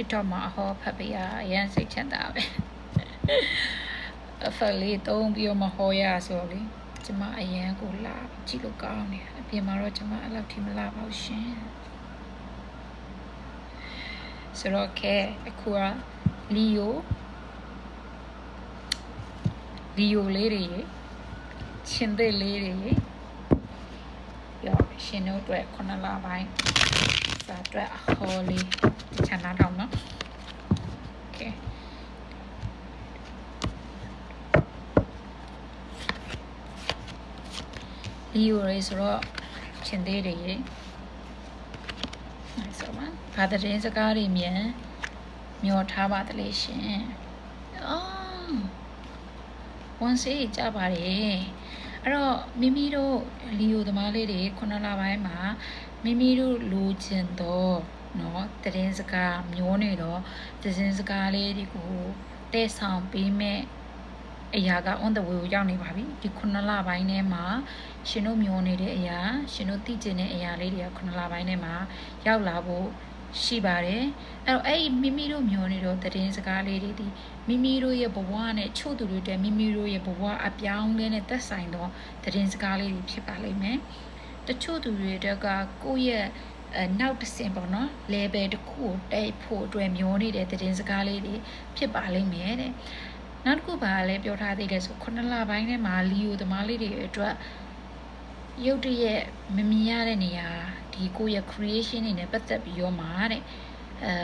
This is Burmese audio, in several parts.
TikTok မှာအဟောဖတ်ပေးရအရင်စိတ်ချမ်းသာပဲအဖက်လေးသုံးပြီးတော့မဟောရဆိုတော့လေကျမအရင်ကိုလာကြည့်လို့ကောင်းတယ်အပြင်မှာတော့ကျမအဲ့လောက်ထိမလာပါဘူးရှင်ဆိုတော့ကဲအခုကလီယိုလီယိုလေးတွေရှင်သေးလေးတွေရောရှင်တို့အတွက်ခုနလပိုင်း စာအတွက်အဟောလေးချန်နာတော့နော်โอเคလီယိုလေးဆိုတော့ရှင်သေးတွေရေအဲ့ဆိုပါဘာတရင်စကားတွေမြန်မျောထားပါတလေရှင်အော်ဝန်စီကြပါတယ် အဲ့တော့မိမိတို့လီယိုသမားလေးတွေခုနှစ်လပိုင်းမှာမိမိတို့လိုချင်သောနော်တည်င်းစကားမျိုးနေတော့တည်င်းစကားလေးတွေကိုတည်ဆောင်ပေးမဲ့အရာက on the way ကိုရောက်နေပါပြီဒီခုနှစ်လပိုင်းထဲမှာရှင်တို့မျောနေတဲ့အရာရှင်တို့သိကျင်တဲ့အရာလေးတွေကခုနှစ်လပိုင်းထဲမှာရောက်လာဖို့ ရှိပါတယ်အဲ့တော့အဲ့ဒီမိမိတို့မျောနေတော့သတင်းစကားလေးတွေဒီမိမိတို့ရဲ့ဘဝနဲ့ချို့သူတွေတဲ့မိမိတို့ရဲ့ဘဝအပြောင်းလဲနဲ့သက်ဆိုင်သောသတင်းစကားလေးတွေဖြစ်ပါလိမ့်မယ်တချို့သူတွေတက်ကကိုယ့်ရဲ့အဲနောက်တစ်ဆင့်ပေါ့နော် level တစ်ခုကိုတက်ဖို့အတွက်မျောနေတဲ့သတင်းစကားလေးတွေဖြစ်ပါလိမ့်မယ်တဲ့နောက်တစ်ခုပါလဲပြောထားသေးတယ်ဆိုခုနှစ်လပိုင်းထဲမှာလီယိုသမားလေးတွေအတွက် ရုတ်တရက်မမြင်ရတဲ့နေရာဒီကိုယ့်ရဲ့ creation တွေနဲ့ပတ်သက်ပြီးတော့မှာတဲ့အဲ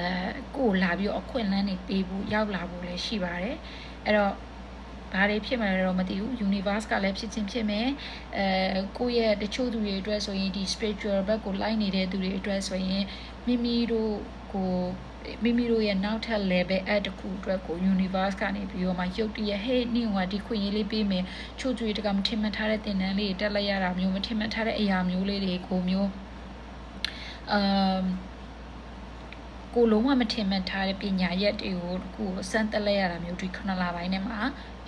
ကိုယ်လာပြီးတော့အခွင့်အလမ်းတွေပေးဖို့ရောက်လာဖို့လည်းရှိပါတယ်အဲ့တော့ဘာတွေဖြစ်မှာလဲတော့မသိဘူး universe ကလည်းဖြစ်ချင်းဖြစ်မယ်အဲကိုယ့်ရဲ့တချို့သူတွေအတွက်ဆိုရင်ဒီ spiritual ဘက်ကိုလိုက်နေတဲ့သူတွေအတွက်ဆိုရင်မိမိတို့ကို မိမိတို့ရဲ့နောက်ထပ် level add တခုအတွက်ကို universe ကနေပြီးတော့မှရုပ်တရက်ဟေးနင့်ဟိုဒီခွင့်ရေးလေးပေးမယ်ချို့သူတွေတကမထင်မှတ်ထားတဲ့သင်တန်းလေးတက်လိုက်ရတာမျိုးမထင်မှတ်ထားတဲ့အရာမျိုးလေးတွေကိုမျိုးအမ်ကိုလုံးဝမထင်မှတ်ထားတဲ့ပညာရက်တွေကိုတခုကိုစမ်းတက်လိုက်ရတာမျိုးဒီခုနလပိုင်းထဲမှာ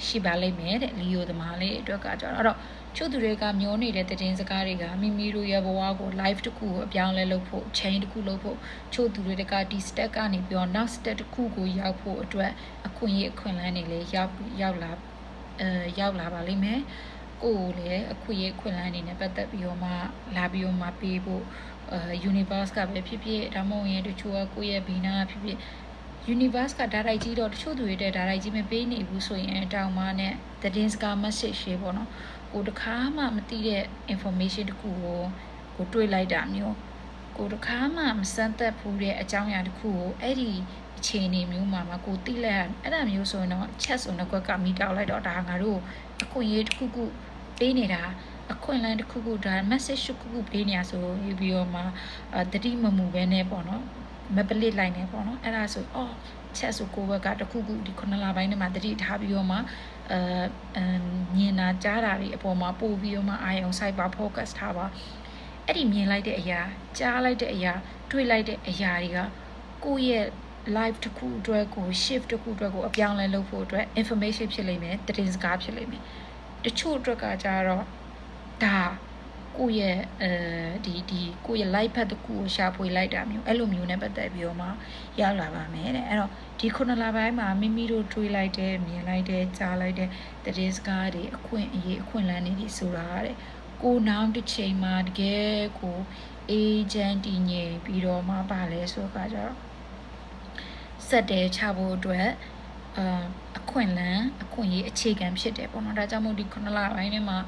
ရှိပါလိမ့်မယ်တဲ့လီယိုသမားလေးအတွက်ကကြတော့အဲ့တော့ ချို့သူတွေကမျောနေတဲ့သတင်းစကားတွေကမိမိတို့ရဲ့ဘဝကို live တခုကိုအပြောင်းလဲလုပ်ဖို့ change တခုလုပ်ဖို့ချို့သူတွေကဒီ step ကနေပြီးတော့ next step တခုကိုရောက်ဖို့အတွက်အခွင့်အရေးအခွင့်အလမ်းတွေလည်းရောက်ရောက်လာအဲရောက်လာပါလိမ့်မယ်ကိုယ်လည်းအခွင့်အရေးအခွင့်အလမ်းတွေနဲ့ပတ်သက်ပြီးတော့မှလာပြီးတော့မှပေးဖို့အဲ universe ကပဲဖြစ်ဖြစ်ဒါမှမဟုတ်ရင်တချို့ကကိုယ့်ရဲ့ဘီနာဖြစ်ဖြစ် universe ကဒါရိုက်ကြီးတော့တချို့သူတွေတဲ့ဒါရိုက်ကြီးမပေးနေဘူးဆိုရင်တောင်မနဲ့သတင်းစကား message ရှေ့ပေါ့နော်ကိုတခါမှမသိတဲ့ information တခုကိုကိုတွေးလိုက်တာမျိုးကိုတခါမှမစမ်းသပ်ဘူးတဲ့အကြောင်းအရာတခုကိုအဲ့ဒီအခြေအနေမျိုးမှာမှကိုသိလိုက်အဲ့ဒါမျိုးဆိုရင်တော့ချက်ဆိုတော့ကွက်ကမိတောက်လိုက်တော့ဒါငါတို့အခွင့်အရေးတစ်ခုခုပေးနေတာအခွင့်အလမ်းတစ်ခုခုဒါ message တစ်ခုခုပေးနေရဆိုပြီးတော့မှတတိမမူပဲနဲ့ပေါ့နော် မပလစ်လိုက်နေပေါ့နော်အဲ့ဒါဆိုအော်ချက်ဆိုကိုဘက်ကတခုခုဒီခုနလပိုင်းထဲမှာတတိထားပြီးတော့မှအဲအမ်မြင်တာကြားတာတွေအပေါ်မှာပို့ပြီးတော့မှအာရုံစိုက်ပါ focus ထားပါအဲ့ဒီမြင်လိုက်တဲ့အရာကြားလိုက်တဲ့အရာတွေ့လိုက်တဲ့အရာတွေကကိုယ့်ရဲ့ live တစ်ခုအတွက်ကို shift တစ်ခုအတွက်ကိုအပြောင်းလဲလုပ်ဖို့အတွက် information ဖြစ်လိမ့်မယ်သတင်းစကားဖြစ်လိမ့်မယ်တချို့အတွက်ကကြတော့ဒါ ကိုယ့်ရဲ့အဲဒီဒီကိုယ့်ရဲ့ live path တစ်ခုကိုရှာဖွေလိုက်တာမျိုးအဲ့လိုမျိုးနဲ့ပတ်သက်ပြီးတော့မှရောက်လာပါမယ်တဲ့အဲ့တော့ဒီခုနလပိုင်းမှာမိမိတို့တွေးလိုက်တဲ့မြင်လိုက်တဲ့ကြားလိုက်တဲ့သတင်းစကားတွေအခွင့်အရေးအခွင့်အလမ်းတွေဆိုတာတဲ့ကိုနောက်တစ်ချိန်မှာတကယ်ကို agent တည်ငြိမ်ပြီးတော့မှပါလဲဆိုတော့ကြတော့စက်တဲချဖို့အတွက် အာအခွင့်လန်းအခွင့်အရေးအခြေခံဖြစ်တယ်ပေါ့နော်ဒါကြောင့်မို့ဒီခုနလပိုင်းထဲမှာ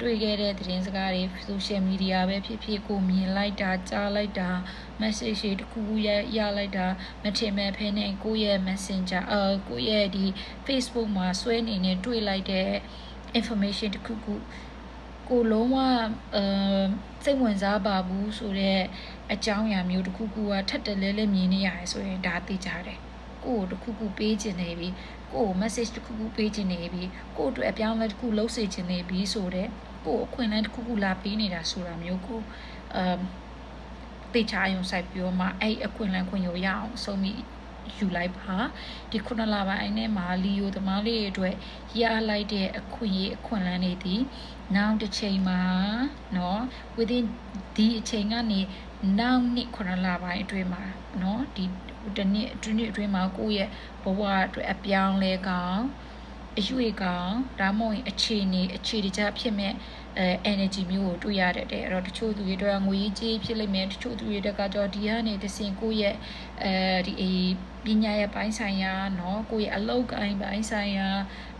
တွေ့ခဲ့တဲ့သတင်းစကားတွေ social media ပဲဖြစ်ဖြစ်ကိုမြင်လိုက်တာကြားလိုက်တာ message တွေတခုခုရရလိုက်တာမထင်မဲ့ဖဲနဲ့ကိုယ့်ရဲ့ messenger အာကိုယ့်ရဲ့ဒီ Facebook မှာဆွဲနေနေတွေ့လိုက်တဲ့ information တခုခုကိုလုံးဝအမ်စိတ်ဝင်စားပါဘူးဆိုတော့အကြောင်းအရာမျိုးတစ်ခုခုကထပ်တလဲလဲမြင်နေရတယ်ဆိုရင်ဒါသိကြတယ် ကိုယ်တခုခုပေးခြင်းနေပြီကိုယ် message တခုခုပေးခြင်းနေပြီကိုယ်အတွက်အပြောင်းအလဲတစ်ခုလုပ်စေခြင်းနေပြီဆိုတော့ကိုယ်အခွင့်အလမ်းတစ်ခုခုလာပေးနေတာဆိုတာမျိုးကိုအမ်တေချာယုံဆိုင်ပြီးတော့မှအဲ့အခွင့်အလမ်းခွင့်ရရအောင်ဆုံးမိ ယူလိုက်ပါဒီခုနလပိုင်းအဲ့နဲ့မှာလီယိုသမားလေးတွေအတွက်ရလိုက်တဲ့အခွင့်အရေးအခွင့်အလမ်းတွေဒီနောက်တစ်ချိန်မှာเนาะ within ဒီအချိန်ကနေ နောက်နှစ်ခုနှစ်လပိုင်းအတွင်းမှာเนาะဒီဒီနှစ်ဒီနှစ်အတွင်းမှာကိုယ့်ရဲ့ဘဝအတွက်အပြောင်းလဲကောင်းအရွေကောင်းဒါမှမဟုတ်ရင်အခြေအနေအခြေတကျဖြစ်မဲ့ အဲ energy မျိုးကိုတွေ့ရတတ်တယ်အဲ့တော့တချို့သူတွေတော့ငွေကြေးဖြစ်လိမ့်မယ်တချို့သူတွေတက်ကတော့ဒီကနေတစင်ကိုယ့်ရဲ့အဲဒီအပညာရဲ့ပိုင်းဆိုင်ရာเนาะကိုယ့်ရဲ့အလောက်ကိုင်းပိုင်းဆိုင်ရာ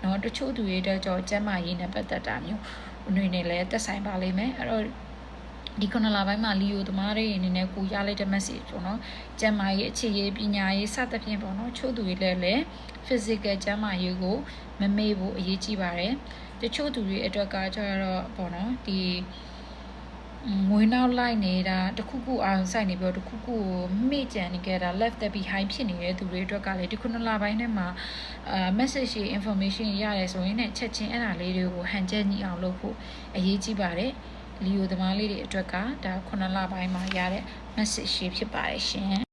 เนาะတချို့သူတွေတက်တော့ကျန်းမာရေးနဲ့ပတ်သက်တာမျိုးအနေနဲ့လည်းသက်ဆိုင်ပါလိမ့်မယ်အဲ့တော့ ဒီခုနလပိုင်းမှာလီယိုသမားတွေအနေနဲ့ကိုရလိုက်တဲ့ message ပေါ့နော်ကျန်းမာရေးအခြေရေးပညာရေးစသဖြင့်ပေါ့နော်ချို့သူတွေလည်းလည်း physical ကျန်းမာရေးကိုမမေ့ဖို့အရေးကြီးပါတယ် တချို့သူတွေအတွက်ကကျတော့ပေါ့နော်ဒီငွေနောက်လိုက်နေတာတခုခုအောင်ဆိုင်နေပြီးတော့တခုခုကိုမေ့ကြံနေကြတာ left the behind ဖြစ်နေတဲ့သူတွေအတွက်ကလည်းဒီခုနလပိုင်းထဲမှာအာ message ရေး information ရတယ်ဆိုရင်လည်းချက်ချင်းအဲ့ဒါလေးတွေကိုဟန်ချက်ညီအောင်လုပ်ဖို့အရေးကြီးပါတယ်လီယိုသမားလေးတွေအတွက်ကဒါ9လပိုင်းမှာရတဲ့ message ရှိဖြစ်ပါတယ်ရှင်